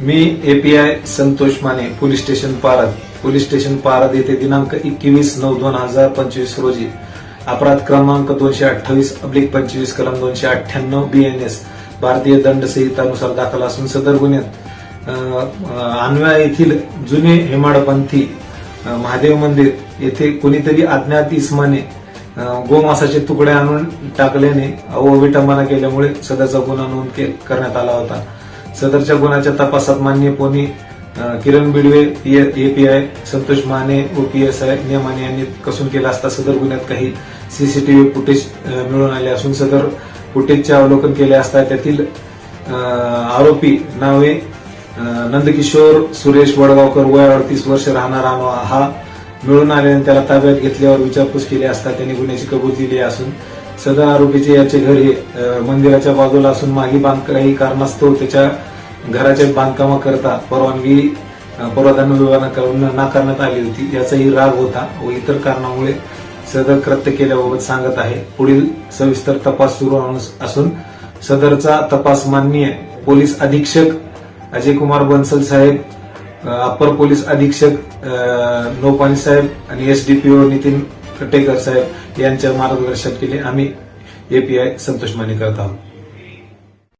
मी API Santosh Mane police station Parad. Police station Parad येथे दिनांक एकवीस नऊ दोन हजार पंचवीस रोजी. अपराध क्रमांक दोनशे अठ्ठावीस अब्लिक पंचवीस कलम दोनशे अठ्ठ्याण्णव बीएनएस भारतीय दंड संहितानुसार दाखल असून सदर गुन्ह्यात अन्वया येथील जुने हेमाडपंथी महादेव मंदिर येथे कोणीतरी अज्ञात इस्माने गोमासाचे तुकडे आणून टाकल्याने अविटंबना केल्यामुळे सदरचा गुन्हा नोंद करण्यात आला होता. सदरच्या गुन्ह्याच्या तपासात मान्य पोनी किरण बिडवे एपीआय संतोष माने ओपीएसआय नियमाने यांनी कसून केला असता सदर गुन्ह्यात काही सीसीटीव्ही फुटेज मिळून आले असून सदर फुटेजचे अवलोकन केले असता त्यातील आरोपी नावे नंदकिशोर सुरेश वडगावकर वय अडतीस वर्ष राहणारा हा मिळून आल्याने त्याला ताब्यात घेतल्यावर विचारपूस केली असता त्यांनी गुन्ह्याची कबूल दिली असून सदर आरोपीचे याचे घर हे मंदिराच्या बाजूला असून मागे बांध काही कारणास्तव त्याच्या घराच्या बांधकामाकरता परवानगी अं, विभागाकडून नाकारण्यात आली होती. याचाही राग होता व इतर कारणामुळे सदर कृत्य केल्याबाबत सांगत आहे. पुढील सविस्तर तपास सुरू असून सदरचा तपास माननीय पोलीस अधीक्षक अजय कुमार बन्सल साहेब अप्पर पोलीस अधीक्षक अ, साहेब आणि एसडीपीओ नितीन कटेकर साहेब यांच्या मार्गदर्शन केले. आम्ही एपीआय संतोष माने करत आहोत.